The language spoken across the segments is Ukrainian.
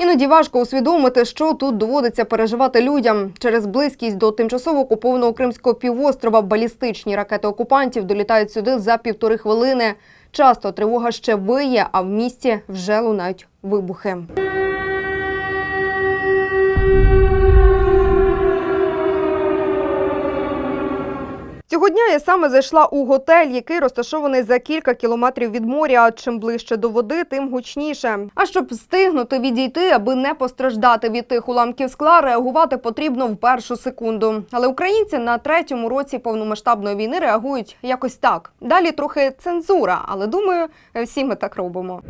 Іноді важко усвідомити, що тут доводиться переживати людям. Через близькість до тимчасово окупованого Кримського півострова балістичні ракети окупантів долітають сюди за півтори хвилини. Часто тривога ще виє, а в місті вже лунають вибухи. Цього дня я саме зайшла у готель, який розташований за кілька кілометрів від моря. А Чим ближче до води, тим гучніше. А щоб встигнути відійти, аби не постраждати від тих уламків скла, реагувати потрібно в першу секунду. Але українці на третьому році повномасштабної війни реагують якось так. Далі трохи цензура, але думаю, всі ми так робимо.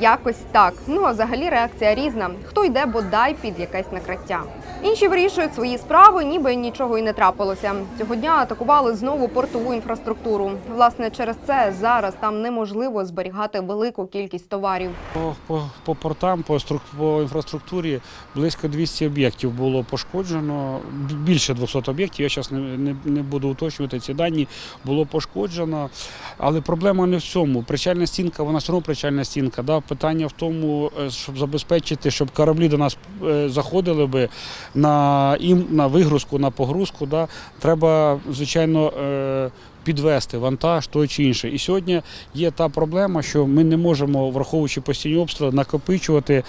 Якось так. Ну а взагалі реакція різна. Хто йде бодай під якесь накриття. Інші вирішують свої справи, ніби нічого й не трапилося. Цього дня атакували знову портову інфраструктуру. Власне, через це зараз там неможливо зберігати велику кількість товарів. По, по, по портам, по, струк- по інфраструктурі близько 200 об'єктів було пошкоджено. Більше 200 об'єктів. Я зараз не, не, не буду уточнювати ці дані. Було пошкоджено. Але проблема не в цьому. Причальна стінка, вона все одно причальна стінка. Да? Питання в тому, е, щоб забезпечити, щоб кораблі до нас е, заходили би на, на вигрузку, на погрузку. Да? Треба, звичайно. Е, Підвести вантаж той чи інший. І сьогодні є та проблема, що ми не можемо, враховуючи постійні обстріли, накопичувати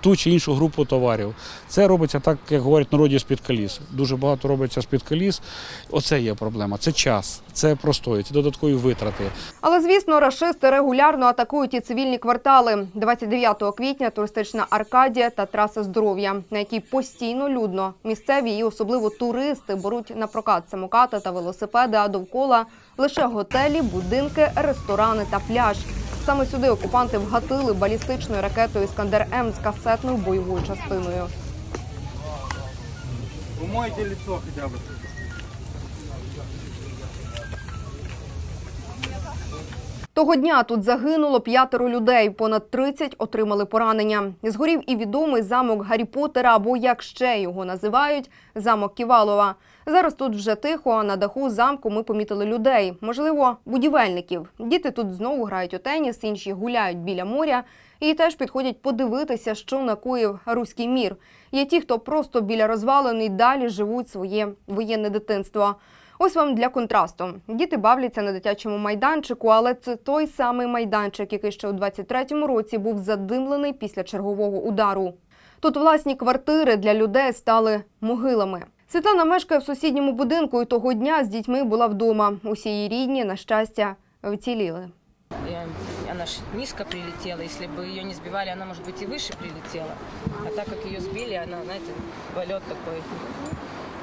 ту чи іншу групу товарів. Це робиться так, як говорять народі з-під коліс. Дуже багато робиться з-під коліс. Оце є проблема. Це час, це простої, це додаткові витрати. Але звісно, рашисти регулярно атакують і цивільні квартали. 29 квітня туристична Аркадія та траса здоров'я, на якій постійно людно. Місцеві і особливо туристи беруть на прокат самокати та велосипеди, а довкола лише готелі, будинки, ресторани та пляж. Саме сюди окупанти вгатили балістичною ракетою Іскандер М з касетною бойовою частиною. Умойте лицо хоча бы. Того дня тут загинуло п'ятеро людей, понад 30 отримали поранення. Згорів і відомий замок Гаррі Поттера, або як ще його називають, замок Ківалова. Зараз тут вже тихо, а на даху замку ми помітили людей, можливо, будівельників. Діти тут знову грають у теніс, інші гуляють біля моря і теж підходять подивитися, що накоїв руський мір. Є ті, хто просто біля розвалин і далі живуть своє воєнне дитинство. Ось вам для контрасту. Діти бавляться на дитячому майданчику, але це той самий майданчик, який ще у 23-му році був задимлений після чергового удару. Тут власні квартири для людей стали могилами. Світлана мешкає в сусідньому будинку і того дня з дітьми була вдома. Усі її рідні, на щастя, вціліли. И она ж низко прилетела. Если бы ее не сбивали, она, может быть, и выше прилетела. А так как ее сбили, она, знаете, полет такой.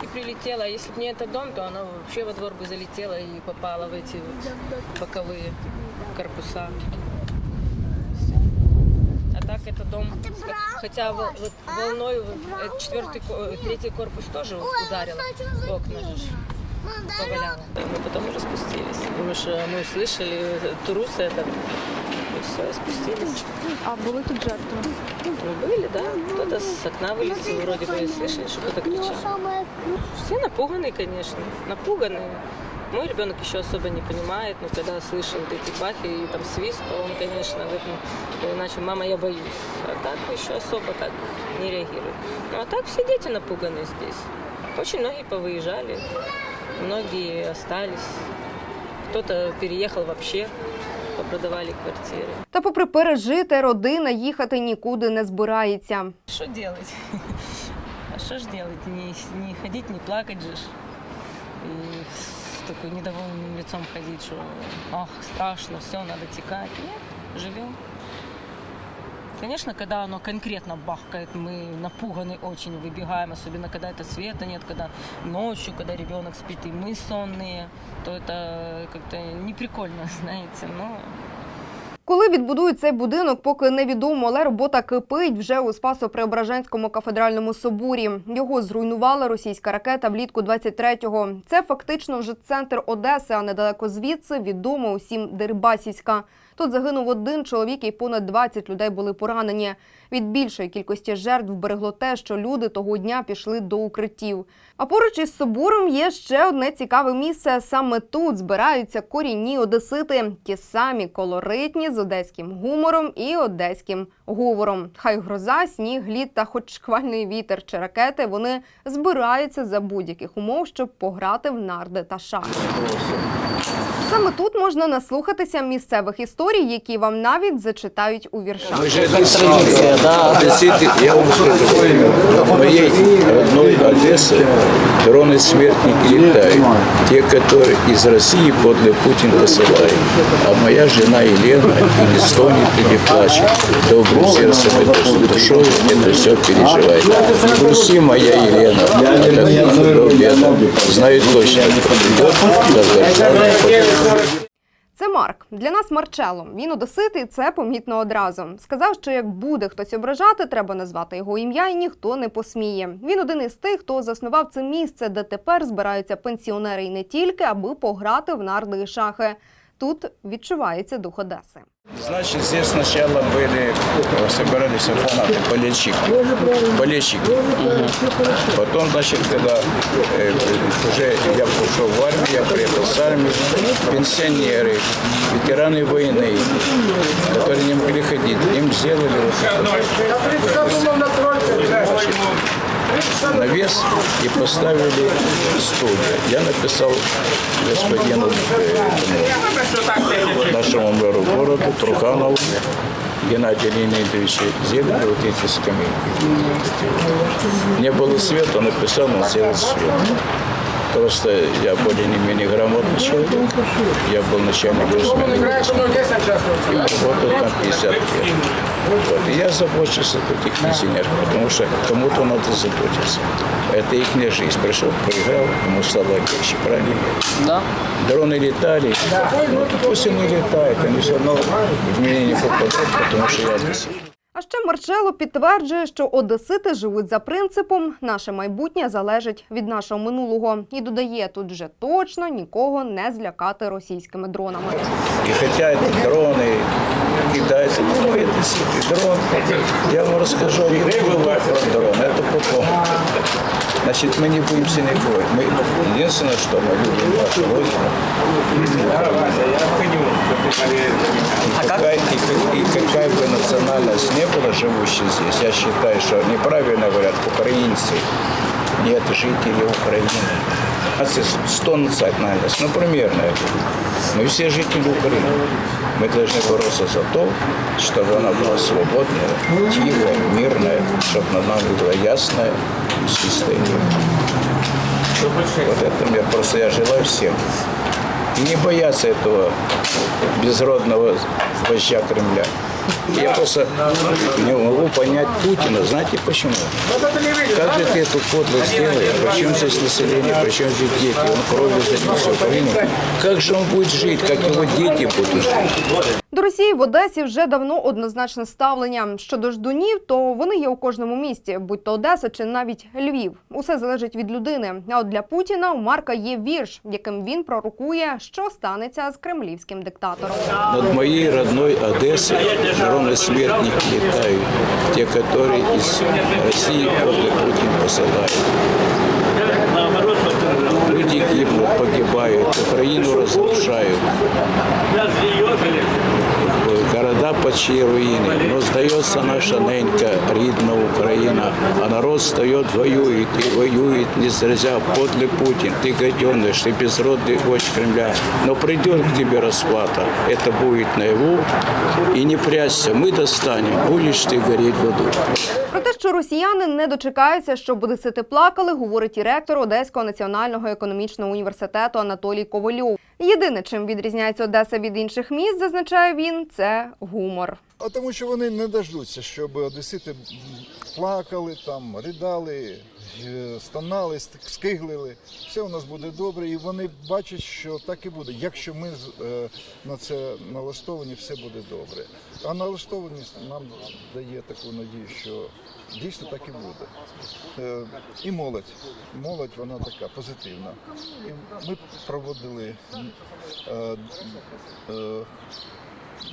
И прилетела. А если бы не этот дом, то она вообще во двор бы залетела и попала в эти вот боковые корпуса. Всё. А так это дом, хотя во- вот волной э, четвертый, ко- э, третий корпус тоже ударило в окна же ж поваляло. Мы потом уже спустились, потому что мы услышали э, трус этот, и все, спустились. А були тут жертви? Мы были, да, кто-то с окна вылетел, вроде бы и слышали, что кто-то кричал. Все напуганные, конечно, напуганные. Мой ребенок еще особо не понимает, но когда слышал вот эти бахи и там свист, то он, конечно, в этом э, начал, мама, я боюсь. А так еще особо так не реагирует. Ну а так все дети напуганы здесь. Очень многие повыезжали, многие остались. Кто-то переехал вообще, попродавали квартиры. Та, попри пережити, родина їхати нікуди не збирається. Що делать? А що ж делать? Не, не ходить, не плакать же. ж. І з такой недовольним лицом ходить, що ах, страшно, все, треба тікати. Ні, живем. Конечно, когда оно конкретно бахкает, мы напуганы очень, выбегаем, особенно когда это света нет, когда ночью, когда ребенок спит, и мы сонные, то это как-то не прикольно, знаете, но Коли відбудують цей будинок, поки невідомо, але робота кипить вже у Спасо-Преображенському кафедральному соборі. Його зруйнувала російська ракета влітку 23-го. Це фактично вже центр Одеси, а недалеко звідси відомо усім Дерибасівська. Тут загинув один чоловік і понад 20 людей були поранені. Від більшої кількості жертв берегло те, що люди того дня пішли до укриттів. А поруч із собором є ще одне цікаве місце. Саме тут збираються корінні одесити, ті самі колоритні з одеським гумором і одеським говором. Хай гроза, сніг, лід та хоч шквальний вітер чи ракети, вони збираються за будь-яких умов, щоб пограти в нарди та шахи. Саме тут можна наслухатися місцевих історій, які вам навіть зачитають у віршах. Мы же одесситы, одесситы, я вам скажу, в моей родной Одессы дроны-смертники летают. Те, которые из России подле Путин посылает. А моя жена Елена и не стонет, и не плачет. Добрым сердцем и душ- душой это все переживает. Не грусти, моя Елена, это добрая, знаю точно. Це Марк. Для нас Марчело. Він одоситий, це помітно одразу. Сказав, що як буде хтось ображати, треба назвати його ім'я, і ніхто не посміє. Він один із тих, хто заснував це місце, де тепер збираються пенсіонери і не тільки, аби пограти в нарди і шахи. Тут відчувається дух Одеси. Значит, здесь сначала были, э, собирались фанаты, болельщики. Болельщики. Потом, значит, когда э, уже я пошел в армию, я приехал с армии, пенсионеры, ветераны войны, которые не могли ходить, им сделали вот это, значит, навес и поставили стулья. Я написал господину э, нашему мэру города Труханову Геннадию Леонидовичу сделали вот эти скамейки. Не было света, он написал, он сделал свет. Просто я более не менее грамотный человек. Я был начальником смены и работал там 50 лет. Вот. И я забочусь о таких пенсионерах, потому что кому-то надо заботиться. Это их жизнь. Пришел, поиграл, ему стало легче, правильно? Да. Дроны летали, ну, то пусть они летают, они все равно в меня не попадут, потому что я здесь. А ще Марчело підтверджує, що одесити живуть за принципом наше майбутнє залежить від нашого минулого і додає тут вже точно нікого не злякати російськими дронами. И хотя эти дроны кидаются, ну, это сильный дрон. Я вам расскажу один было про дрон. Это потом. Значит, мы не боимся никого. Мы, единственное, что мы любим нашу родину. И какая, и, и какая бы национальность не была живущей здесь, я считаю, что неправильно говорят украинцы. Нет, жители Украины. Нации 100 национальностей, ну, примерно это. Мы все жители Украины. Мы должны бороться за то, чтобы она была свободная, тихая, мирная, чтобы над нами было ясное, небо. Вот это мне просто я желаю всем. И не бояться этого безродного вождя Кремля. Я просто не могу понять Путина. Знаете почему? Как же ты эту подлость сделаешь? Причем здесь население, причем здесь дети? Он кровью за Украину. Как же он будет жить? Как его дети будут жить? До Росії в Одесі вже давно однозначне ставлення. Щодо ждунів, то вони є у кожному місті, будь то Одеса чи навіть Львів. Усе залежить від людини. А от для Путіна у Марка є вірш, яким він пророкує, що станеться з кремлівським диктатором. Над моей родной Одессой дроны смертники летают. Те, которые из России подле Путин посылает. Люди гибнут, погибают, Украину разрушают. Города почти руины. Но сдается наша ненька, рідна Украина. А народ встает, воюет и воюет, не зря подле Путин. Ты гаденыш, ты безродный вождь Кремля. Но придет к тебе расплата. Это будет наяву. И не прячься, мы достанем. Будешь ты гореть в аду. Про те, що росіяни не дочекаються, щоб одесити плакали, говорить і ректор Одеського національного економічного університету Анатолій Ковальов. Єдине, чим відрізняється Одеса від інших міст, зазначає він, це гумор. А тому що вони не дождуться, щоб одесити плакали, там, ридали, е, стонали, скиглили. Все у нас буде добре, і вони бачать, що так і буде. Якщо ми е, на це налаштовані, все буде добре. А налаштованість нам дає таку надію, що дійсно так і буде. Е, І молодь. Молодь вона така позитивна. І ми проводили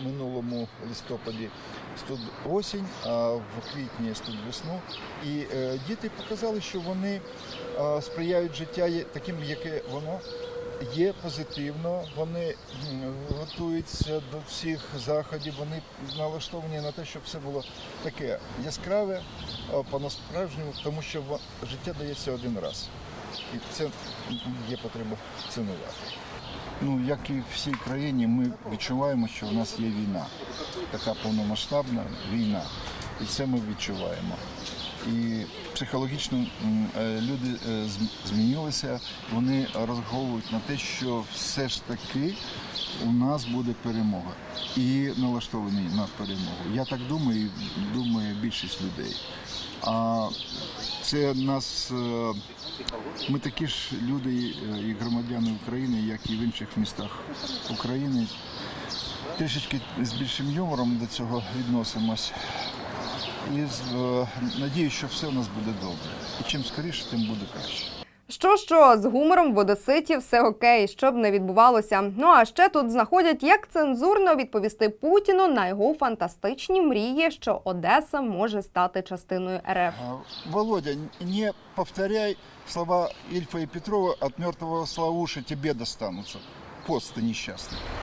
минулому листопаді студ осінь, а в квітні студ весну. І е, діти показали, що вони сприяють життя таким, яке воно є позитивно. Вони готуються до всіх заходів, вони налаштовані на те, щоб все було таке яскраве, по-насправжньому, тому що життя дається один раз. І це є потреба цінувати. Ну, як і в всій країні, ми відчуваємо, що в нас є війна, така повномасштабна війна. І це ми відчуваємо. І психологічно е, люди е, змінилися, вони розраховують на те, що все ж таки у нас буде перемога. І налаштовані на перемогу. Я так думаю, і думає більшість людей. А це нас. е, ми такі ж люди і громадяни України, як і в інших містах України. Трішечки з більшим юмором до цього відносимось. І е, надією, що все у нас буде добре. І чим скоріше, тим буде краще. Що що з гумором в Одеситі все окей, що б не відбувалося. Ну а ще тут знаходять, як цензурно відповісти Путіну на його фантастичні мрії, що Одеса може стати частиною РФ. Володя, не повторяй слова Ильфа и Петрова «от мертвого Славуши тебе достанутся». Пост ты несчастный.